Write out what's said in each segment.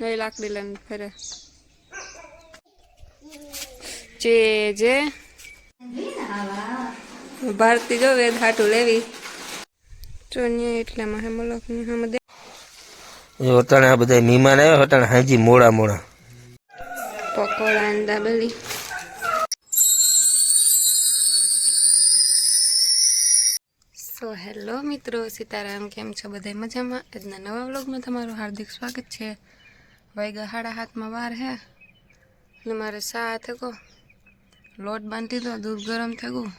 લઈ લાકડી લઈને ફરે જે જે. ભારતી જો વેદ હાટું લેવી. ચોન્યા એટલે હે મલકની હમ દે વટાણે આ બધા મહેમાન આવ્યા વટાણે હાજી મોડા મોડા. પકોડા અને દાબેલી. સો હેલો મિત્રો, સીતારામ કેમ છો? બધા મજામાં? આજના નવા વ્લોગમાં તમારું હાર્દિક સ્વાગત છે. વાગ્યા હાડા હાથમાં વાર હે. અને મારે સા થકો લોટ બાંધી દો, દૂધ ગરમ થયું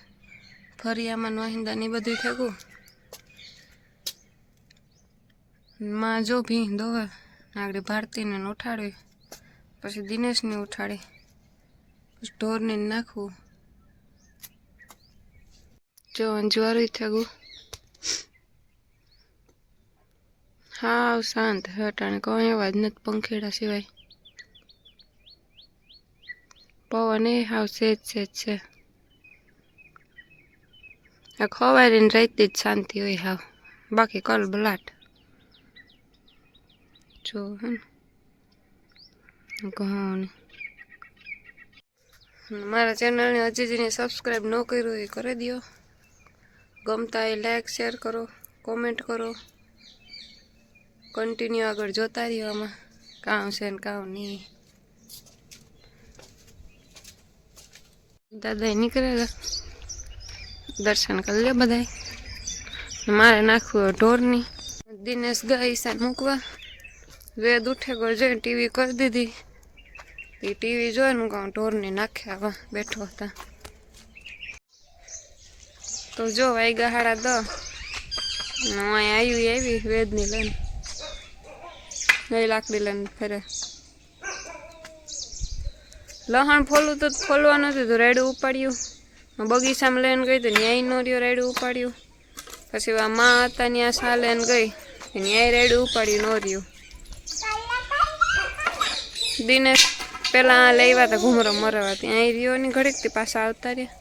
ફરિયામાં નોહિંદા ને બધું થયું માં જો ભી દોવે આગળ ભારતીને ઉઠાડવી પછી દિનેશને ઉઠાડી, પછી ઢોરને નાખવું. જો અંજવારું થયું હાવ શાંત, હટાણે કોઈ અવાજ નથી પંખેડા સિવાય. પવન એ હાવ સેજ સેજ છે. આ ખવારીને રહેતી જ શાંતિ હોય હાવ. બાકી કલ બલાટ. જો હે ને. ઘઉં મારા ચેનલને હજી જેને સબસ્ક્રાઈબ ન કર્યું એ કરી દો ગમતા એ લાઈક શેર કરો કોમેન્ટ કરો. કન્ટિન્યુ આગળ જોતા રહ્યો આમાં. કાં છે ને કાં નહીં. દાદા નીકળેલા. દર્શન કરી લે બધા મારે નાખવું ઢોરની. દિનેશ ગયા ઈશાન મૂકવા. વેદ ઉઠે ગયો જોઈને ટીવી કરી દીધી. એ ટીવી જોઈ હું કહું ઢોરની નાખ્યા આવા બેઠો હતા. તો જો વાગ્યા હાડા દ. હું અહીંયા આવી આવી વેદની લઈને. લઈ લાકડી લઈને ફરે. લહણ ફોલું તો ફોલવાનું હતું, તો રેડું ઉપાડ્યું. બગીચામાં લઈને ગઈ તો ન્યાય નો રહ્યો રેડું ઉપાડ્યું. પછી આ માં હતા ત્યાં સા લઈને ગઈ ન્યાય રેડું ઉપાડ્યું, નો રહ્યું. દિનેશ પેલા આ લેવા હતા ઘૂમરો મરવા, ત્યાં રહ્યો ની ઘડીકથી પાછા આવતા રહ્યા.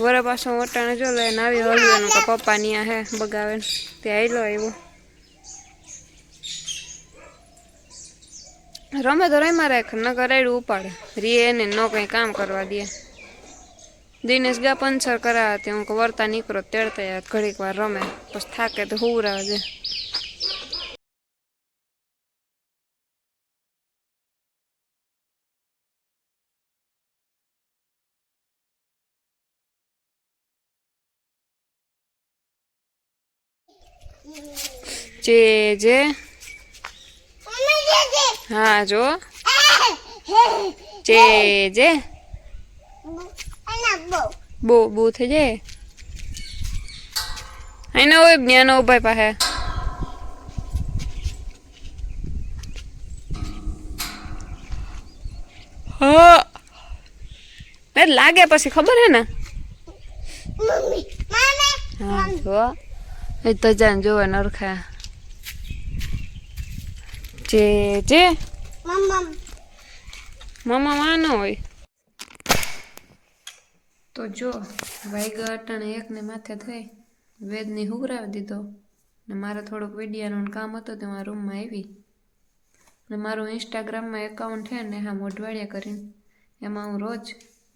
વરા પાછો વટાણે જો લઈને આવી હલવાનું કે પપ્પા ન્યા હે બગાવે ત્યાં આવેલો આવ્યો. રમે તો રમ્યા રાખ ન કરાયડું ઉપાડે. રીએ એને ન કંઈ કામ કરવા દે. દિનેશ ગયા પંચર કરાવતી હું કે વરતા નીકળો તેડતા યાર ઘડીક વાર રમે પછી થાકે તો હુવરાવે. છે જે જે. હા જો. જે જે. બો બો થઈ જાય. એને હોય જ્ઞાન ઉભાઈ પાસે? હા. લાગે પછી ખબર હે ને? હા જો. એ તો જાન જોવા નરખા. જે જે? મામા માં ન હોય. તો જો વાઈગા અટાણે એકને માથે થઈ વેદને હુગરાવી દીધો. ને મારે થોડુંક વિડીયાનું કામ હતું તે મારા રૂમમાં આવી. ને મારું ઇન્સ્ટાગ્રામમાં એકાઉન્ટ છે ને હા મોઢવાડિયા કરીને એમાં હું રોજ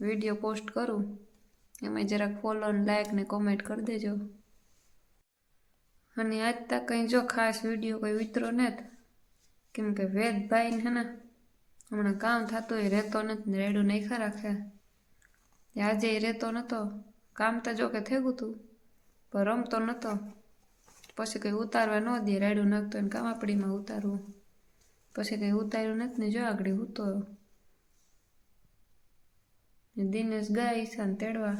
વીડિયો પોસ્ટ કરું. એમાં જરાક ફોલો લાઈક ને કોમેન્ટ કરી દેજો. અને આજ તક કંઈ જો ખાસ વીડિયો કોઈ વિતરો નથી કેમ કે વેદભાઈ છે ને હમણાં કામ થતું એ રહેતો નથી રેડું નહીં રાખે આજે એ રહેતો નહોતો કામ તો જો કે થયું હતું પણ રમતો નહોતો પછી કંઈ ઉતારવા ન દે રાયડું નાખતો એને કામાપડીમાં ઉતારવું પછી કંઈ ઉતાર્યું નથી ને જો આગળ ઉતો દિનેશ ગયા ઈશાન તેડવા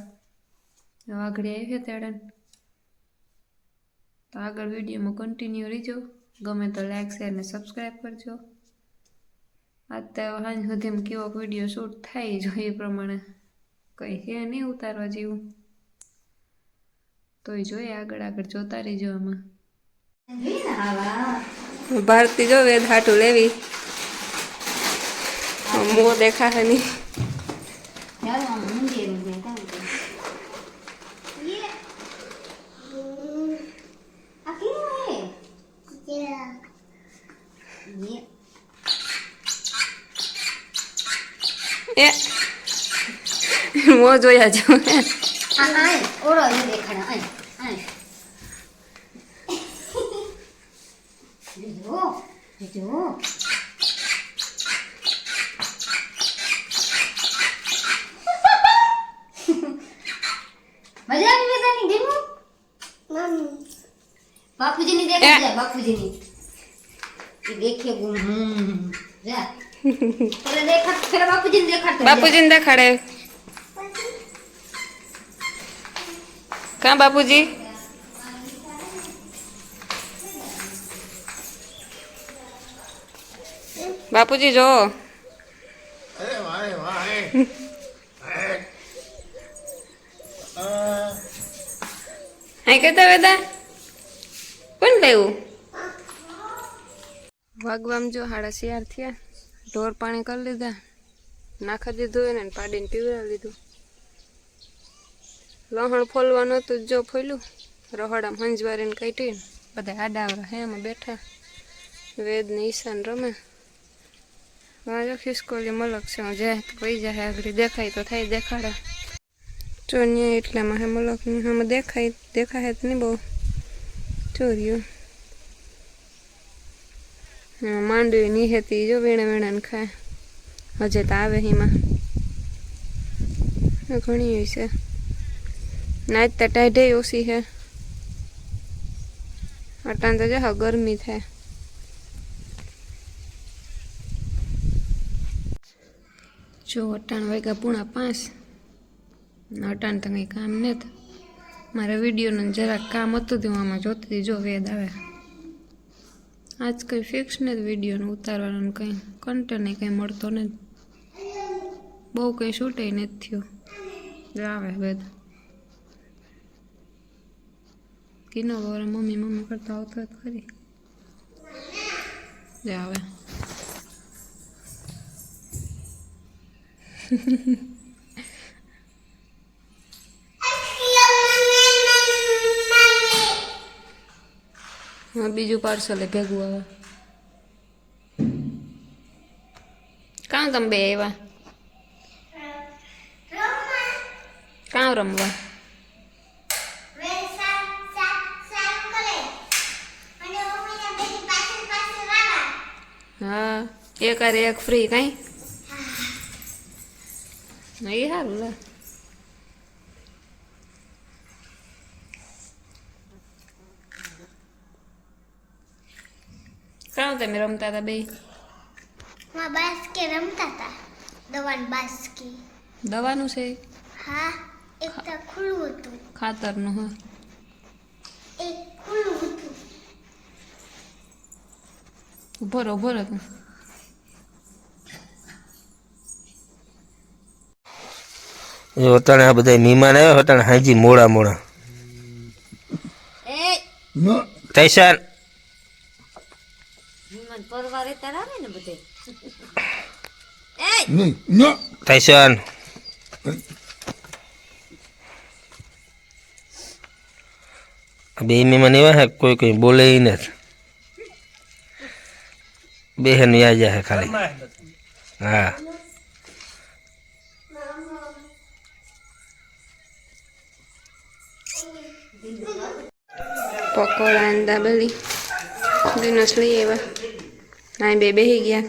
આગળ આવી તેડે તો આગળ વિડીયોમાં કન્ટિન્યુ રહીજો ગમે તો લાઈક શેર ને સબસ્ક્રાઈબ કરજો. અત્યારે તો સાંજ સુધીમાં કેવો વીડિયો શૂટ થાય જો એ પ્રમાણે. કંઈ હે નહીં ઉતારવા જેવું. તોય જોઈએ આગળ આગળ જોતા રહેજો આમાં. ભારતી જો વેદ હાટું લેવી. મો દેખાશે નહીં એ મો જોયા જો આ આય ઓળો એ દેખાડો આય આય જો જો મજા આવી જોયા ગેમો બાપુજીની દેખાડ જા બાપુજીની. એ દેખે ગુમ. હમ જા. દેખાડ પેલા બાપુજીને દેખાડ તો બાપુજીને દેખાડે કાં બાપુજી? બાપુજી જો અહીં કહેતા વેદા કોણ લેવું વાગવામ જો હાડા શિયાર થયા. ઢોર પાણી કરી લીધા. નાખી દીધું એને પાડીને પીવડાવી લીધું. લહણ ફોલવાનું હતું જો ફોલ્યું. રહોડામાં હંજવારીને કાઢી બધા આડાવરા હે એમાં બેઠા. વેદ ને ઈશાન રમે. વાજો ખિસકોલી મલક છે, હું જાય તો પૈ જાય, આગળ દેખાય તો થાય, દેખાડે. ચોન્યા એટલામાં હે મલકની આમાં દેખાય દેખાય તો નહીં બહુ. ચોર્યું માંડવી નિહેતી જો વેણા વેણાને ખાય. હજે તો આવે હિમાં. ઘણી છે. નાચ તો ટાઢે ઓછી છે અટાણ તો જો ગરમી થાય જો અટાણ વાગ્યા પૂણા પાંચ અટાણ તો કંઈ કામ નહીં મારા વિડીયોનું જરાક કામ હતું તે હું આમાં જોતી હતી જો વેદ આવે આજ કંઈ ફિક્સ નથી વિડીયોનું ઉતારવાનું કંઈ કન્ટેન્ટ કંઈ મળતો નથી બહુ કંઈ શૂટે નથી થયું આવે વેદ કિનો વરે મમ્મી મમ્મી કરતા આવતા જ ખરી જે આવે હા બીજું પાર્સલ ભેગું આવે. કાં તમે બે આવ્યા? કાં રમવા? હા એક અરે એક ફ્રી કઈ? એ સારું લે. તમે રમતા હતા બે માં બાસ્કે રમતા હતા દવાન બાસ્કી. દવાનું છે? હા એક તો ખુલ્લું હતું. ખાતરનું હા એક ખુલ્લું હતું ઊભો રહો ઊભો રહો તું એ અટાણે આ બધા મહેમાન આવ્યા અટાણે હાજી મોડા મોડા. એ! તૈસાન વિમાન પરવારે તાર આવે ને બધે? તૈસાન બે મહેમાન એવા હે કોઈ કોઈ બોલે નથી. બેહન યા જાય ખાલી. હા. પકોડા અને દાબેલી. દિનસ લઈ આવ્યા. ના બે બેહી ગયા.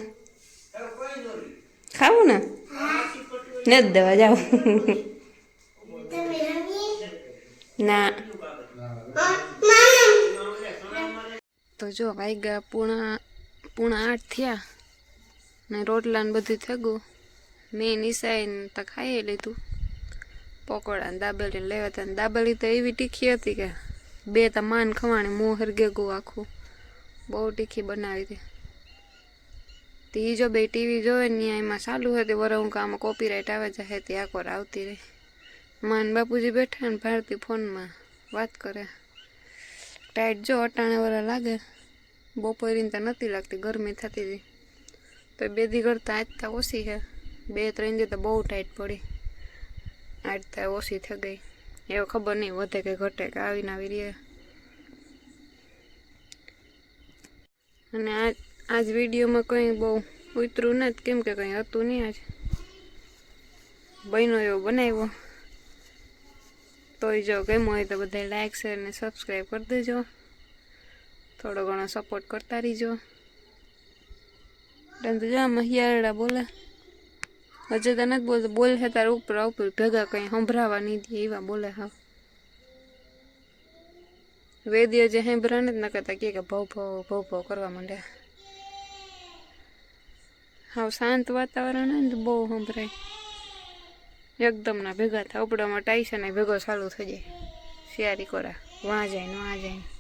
ખાવું ને? ને જ દેવા જાવ. ના. તો જો વાગ્યા પૂણા પૂણા આઠ થયા ને રોટલા ને બધું થયું. મેં નિશાઈને તો ખાઈ લીધું. પકોડા ને દાબેલી લેવા હતા ને દાબેલી તો એવી તીખી હતી કે બે તો માન ખવાણી મોં હરગે ગયું આખું. બહુ તીખી બનાવી હતી. તે જો બે ટીવી જોવે ને એમાં ચાલુ હતી વરે હું આમાં કોપીરાઇટ આવે છે તે આકોર આવતી રહી માન બાપુજી બેઠા ને ભારતી ફોનમાં વાત કરે. ટાઈટ જો અટાણે વરા લાગે. બપોરીને તો નથી લાગતી, ગરમી થતી હતી. તો બે દી કરતાં આજ ઓછી છે. બે ત્રણ દી તો બહુ ટાઈટ પડી. આજ તો ઓછી થઈ ગઈ. એવું ખબર નહીં વધે કે ઘટે કે આવીને આવી રહે અને આ આજ વિડીયોમાં કંઈ બહુ ઉતરું નથી, કેમ કે કંઈ હતું નહીં આજ. બહેનો એવો બનાવ્યો. તોય જો ગમ્યો હોય તો બધા લાઈક શેર ને સબસ્ક્રાઈબ કરી દેજો. થોડો ઘણો સપોર્ટ કરતા રહીજો. પરંતુ જો આમાં હિયારડા બોલે. હજે તો નથી બોલતો. બોલ છે તારે ઉપર ઉપર ભેગા કંઈ સંભળાવા નહીં દે એવા બોલે હા વેદીઓ જે હેંભરાને જ ન કરતા કે ભવ ભવ ભવ ભવ કરવા માંડ્યા. હાવ શાંત વાતાવરણ હોય ને તો બહુ સંભળાય. એકદમ ના ભેગા થાય. ઉપડામાં ટાઈસને ભેગો ચાલુ થઈ જાય. શિયારી કોરા. વાં જાય ને વાં જાય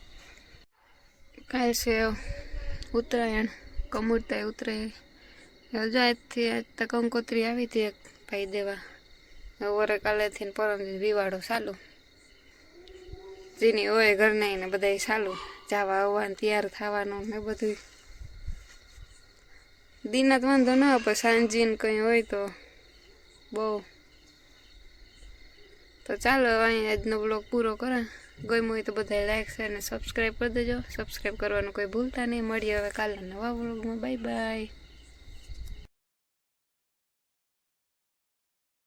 કાલ છે ઉત્તરાયણ, કમુરતા ઉતરે હજુ આજથી આજ તો કંકોત્રી આવી હતી એક ભાઈ દેવા. વરે કાલેથી ને પરમથી વિવાડો ચાલુ. જેની હોય ઘર નહીં ને બધા ચાલુ. જવા આવવાનું તૈયાર થવાનું ને બધું દિનાત વાંધો ન પણ સાંજીને કંઈ હોય તો બહુ. તો ચાલો અહીં આજનો બ્લોગ પૂરો કરા ગમ્યો હોય તો બધા લાઈક શેર અને સબસ્ક્રાઈબ કરી દેજો. સબસ્ક્રાઈબ કરવાનું કોઈ ભૂલતા નહીં. મળીએ હવે કાલના નવા વ્લોગમાં બાય બાય